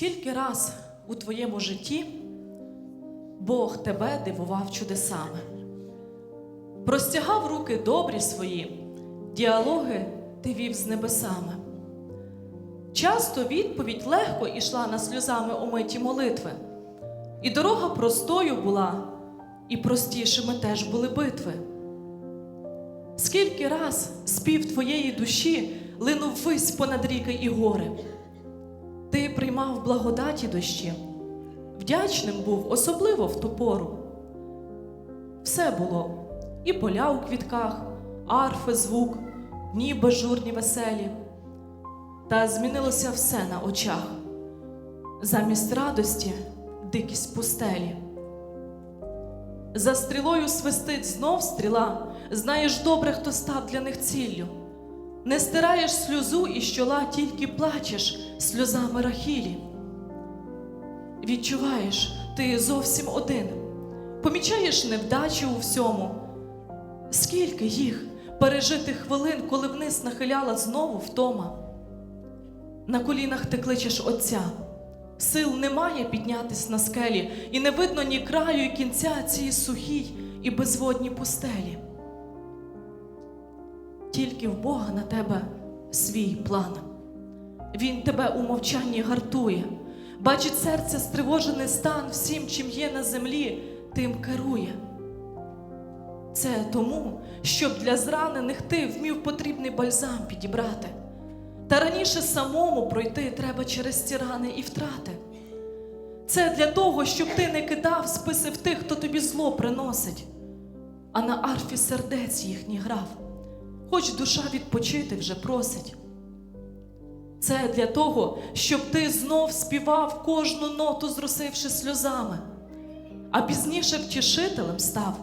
Скільки раз у твоєму житті Бог тебе дивував чудесами, простягав руки добрі свої, діалоги ти вів з небесами. Часто відповідь легко ішла на сльозами омиті молитви, і дорога простою була, і простішими теж були битви. Скільки раз спів твоєї душі линув вись понад ріки і гори. Приймав благодаті дощі, вдячним був особливо в ту пору. Все було і поля у квітках, арфи, звук, дні безжурні веселі. Та змінилося все на очах. Замість радості дикість пустелі. За стрілою свистить знов стріла, знаєш добре, хто став для них ціллю. Не стираєш сльозу і щола, тільки плачеш сльозами Рахілі. Відчуваєш, ти зовсім один, помічаєш невдачі у всьому. Скільки їх пережитих хвилин, коли вниз нахиляла знову втома. На колінах ти кличеш Отця. Сил немає піднятись на скелі, і не видно ні краю, і кінця цій сухій і безводній пустелі. Тільки в Бога на тебе свій план. Він тебе у мовчанні гартує, бачить серце стривожений стан всім, чим є на землі, тим керує. Це тому, щоб для зранених ти вмів потрібний бальзам підібрати. Та раніше самому пройти треба через ці рани і втрати. Це для того, щоб ти не кидав списи в тих, хто тобі зло приносить, а на арфі сердець їхній грав, хоч душа відпочити вже просить. Це для того, щоб ти знов співав кожну ноту, зросивши сльозами, а пізніше втішителем став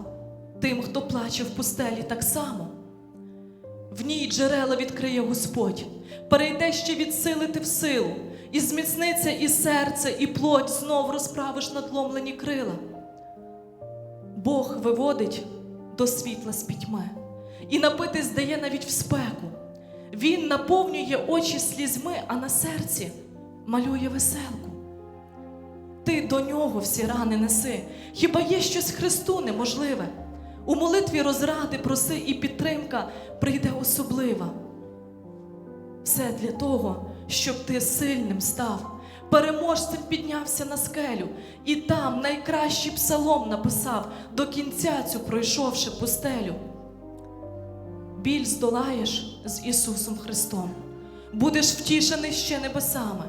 тим, хто плаче в пустелі так само. В ній джерела відкриє Господь, перейде ще відсилити в силу, і зміцниться і серце, і плоть знов розправиш надломлені крила. Бог виводить до світла з пітьми, і напитись дає навіть в спеку. Він наповнює очі слізьми, а на серці малює веселку. Ти до нього всі рани неси, хіба є щось Христу неможливе? У молитві розради проси, і підтримка прийде особлива. Все для того, щоб ти сильним став, переможцем піднявся на скелю, і там найкращий псалом написав, до кінця цю пройшовши пустелю. Біль здолаєш з Ісусом Христом, будеш втішений ще небесами.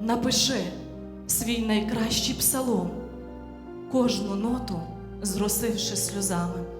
Напиши свій найкращий псалом, кожну ноту зросивши сльозами.